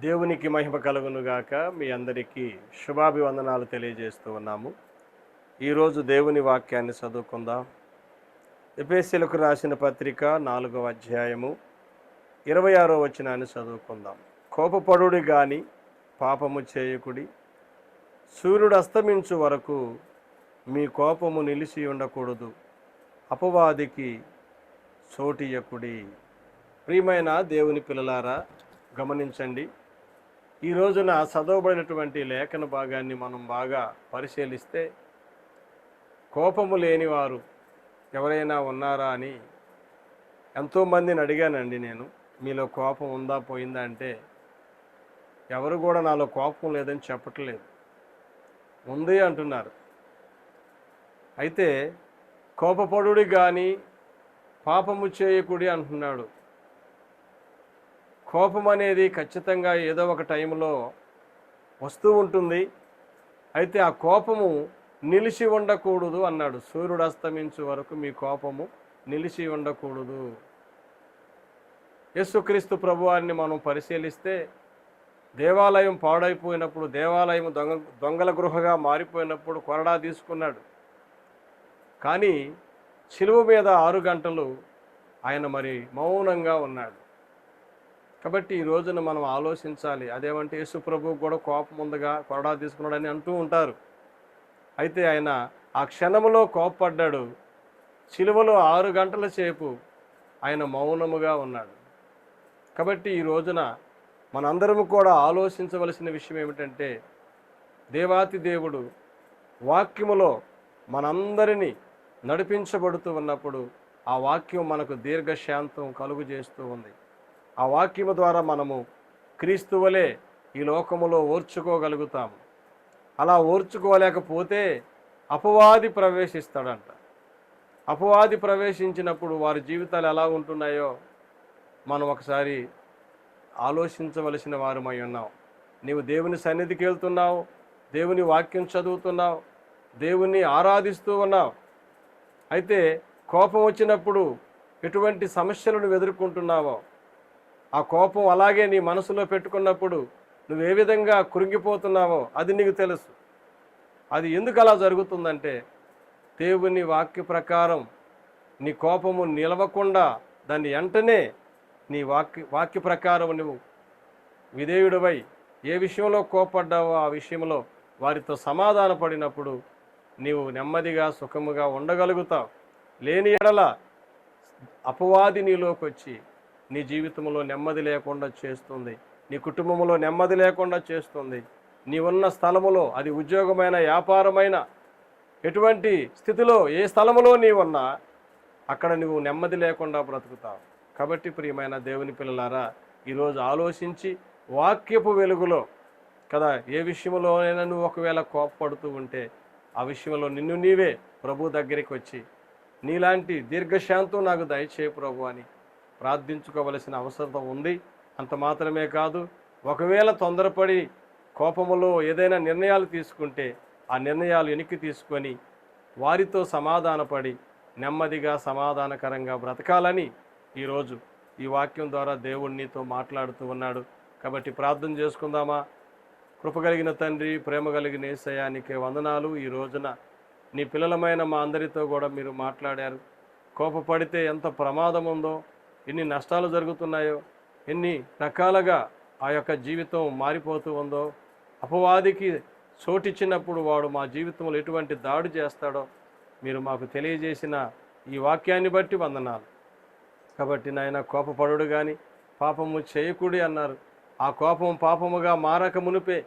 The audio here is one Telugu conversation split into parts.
దేవునికి మహిమ కలుగునుగాక మీ అందరికీ శుభాభివందనాలు తెలియజేస్తూ ఉన్నాము. ఈరోజు దేవుని వాక్యాన్ని చదువుకుందాం. ఎపేసీలకు రాసిన పత్రిక నాలుగవ అధ్యాయము ఇరవై ఆరో వచనాన్ని చదువుకుందాం. కోపపడుడి గాని పాపము చేయకుడి సూర్యుడు అస్తమించు వరకు మీ కోపము నిలిచి ఉండకూడదు. అపవాదికి చోటియకుడి ప్రియమైన దేవుని పిల్లలారా గమనించండి. ఈ రోజున చదవబడినటువంటి లేఖన భాగాన్ని మనం బాగా పరిశీలిస్తే కోపము లేనివారు ఎవరైనా ఉన్నారా అని ఎంతోమందిని అడిగానండి నేను. మీలో కోపం ఉందా పోయిందా అంటే ఎవరు కూడా నాలో కోపం లేదని చెప్పట్లేదు. ఉంది అంటున్నారు. అయితే కోపపడుడి కానీ పాపము చేయకుడి అంటున్నాడు. కోపం అనేది ఖచ్చితంగా ఏదో ఒక టైంలో వస్తూ ఉంటుంది. అయితే ఆ కోపము నిలిచి ఉండకూడదు అన్నాడు. సూర్యుడు అస్తమించు వరకు మీ కోపము నిలిచి ఉండకూడదు. యేసుక్రీస్తు ప్రభువారిని మనం పరిశీలిస్తే దేవాలయం పాడైపోయినప్పుడు దేవాలయం దొంగ దొంగల గృహగా మారిపోయినప్పుడు కొరడా తీసుకున్నాడు. కానీ శిలువ మీద ఆరు గంటలు ఆయన మరి మౌనంగా ఉన్నాడు. కాబట్టి ఈ రోజున మనం ఆలోచించాలి. అదేమంటే యేసు ప్రభువు కూడా కోపం ఉందిగా కొరడా తీసుకున్నాడని అంటూ ఉంటారు. అయితే ఆయన ఆ క్షణములో కోపపడ్డాడు. చిలువలో ఆరు గంటల సేపు ఆయన మౌనముగా ఉన్నాడు. కాబట్టి ఈ రోజున మనందరము కూడా ఆలోచించవలసిన విషయం ఏమిటంటే దేవాతి దేవుడు వాక్యములో మనందరినీ నడిపించబడుతూ ఉన్నప్పుడు ఆ వాక్యం మనకు దీర్ఘశాంతం కలుగు చేస్తూ ఉంది. ఆ వాక్యము ద్వారా మనము క్రీస్తువులే ఈ లోకములో ఓర్చుకోగలుగుతాము. అలా ఓర్చుకోలేకపోతే అపవాది ప్రవేశిస్తాడంట. అపవాది ప్రవేశించినప్పుడు వారి జీవితాలు ఎలా ఉంటున్నాయో మనం ఒకసారి ఆలోచించవలసిన వారమై ఉన్నాం. నీవు దేవుని సన్నిధికి వెళ్తున్నావు దేవుని వాక్యం చదువుతున్నావు దేవుణ్ణి ఆరాధిస్తూ ఉన్నావు. అయితే కోపం వచ్చినప్పుడు ఎటువంటి సమస్యలను ఎదుర్కొంటున్నావో ఆ కోపం అలాగే నీ మనసులో పెట్టుకున్నప్పుడు నువ్వు ఏ విధంగా కృంగిపోతున్నావో అది నీకు తెలుసు. అది ఎందుకు అలా జరుగుతుందంటే దేవుని వాక్య ప్రకారం నీ కోపము నిలవకుండా దాన్ని వెంటనే నీ వాక్య వాక్య ప్రకారం నువ్వు విధేయుడివై ఏ విషయంలో కోపడ్డావో ఆ విషయంలో వారితో సమాధాన పడినప్పుడు నీవు నెమ్మదిగా సుఖముగా ఉండగలుగుతావు. లేని ఎడల అపవాది నీలోకి వచ్చి నీ జీవితంలో నెమ్మది లేకుండా చేస్తుంది. నీ కుటుంబంలో నెమ్మది లేకుండా చేస్తుంది. నీ ఉన్న స్థలములో అది ఉద్యోగమైన వ్యాపారమైన ఎటువంటి స్థితిలో ఏ స్థలములో నీవున్నా అక్కడ నువ్వు నెమ్మది లేకుండా బ్రతుకుతావు. కాబట్టి ప్రియమైన దేవుని పిల్లలారా ఈరోజు ఆలోచించి వాక్యపు వెలుగులో కదా ఏ విషయంలోనైనా నువ్వు ఒకవేళ కోపపడుతూ ఉంటే ఆ విషయంలో నిన్ను నీవే ప్రభు దగ్గరికి వచ్చి నీలాంటి దీర్ఘశాంతం నాకు దయచేయ ప్రభు అని ప్రార్థించుకోవలసిన అవసరం ఉంది. అంత మాత్రమే కాదు ఒకవేళ తొందరపడి కోపములో ఏదైనా నిర్ణయాలు తీసుకుంటే ఆ నిర్ణయాలు వెనక్కి తీసుకొని వారితో సమాధానపడి నెమ్మదిగా సమాధానకరంగా బ్రతకాలని ఈరోజు ఈ వాక్యం ద్వారా దేవుడు నీతో మాట్లాడుతూ ఉన్నాడు. కాబట్టి ప్రార్థన చేసుకుందామా? కృప కలిగిన తండ్రి ప్రేమ కలిగిన ఏసయానికే వందనాలు. ఈ రోజున నీ పిల్లలమైన మా అందరితో కూడా మీరు మాట్లాడారు. కోపపడితే ఎంత ప్రమాదం ఉందో ఎన్ని నష్టాలు జరుగుతున్నాయో ఎన్ని రకాలుగా ఆ యొక్క జీవితం మారిపోతూ ఉందో అపవాదికి చోటిచ్చినప్పుడు వాడు మా జీవితంలో ఎటువంటి దాడి చేస్తాడో మీరు మాకు తెలియజేసిన ఈ వాక్యాన్ని బట్టి వందనాలు. కాబట్టి నాయన కోపపడుడు కానీ పాపము చేయకూడి అన్నారు. ఆ కోపం పాపముగా మారక మునిపే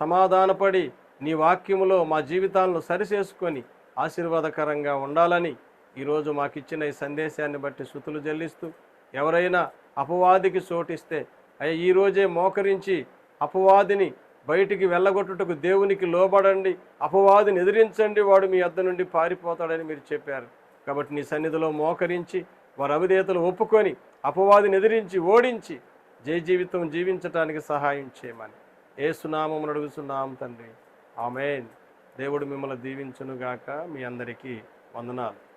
సమాధానపడి నీ వాక్యములో మా జీవితాలను సరిచేసుకొని ఆశీర్వాదకరంగా ఉండాలని ఈరోజు మాకిచ్చిన ఈ సందేశాన్ని బట్టి శృతులు చెల్లిస్తూ ఎవరైనా అపవాదికి చోటిస్తే అయ్యా ఈరోజే మోకరించి అపవాదిని బయటికి వెళ్ళగొట్టుటకు దేవునికి లోబడండి అపవాదిని ఎదిరించండి వాడు మీ అద్ద నుండి పారిపోతాడని మీరు చెప్పారు. కాబట్టి నీ సన్నిధిలో మోకరించి వారి అవిధేతలు ఒప్పుకొని అపవాదిని ఎదిరించి ఓడించి జయ జీవితం జీవించటానికి సహాయం చేయమని. ఏ సునామం అడుగుతున్నాం తండ్రి. ఆమెన్. దేవుడు మిమ్మల్ని దీవించునుగాక. మీ అందరికీ వందనాలు.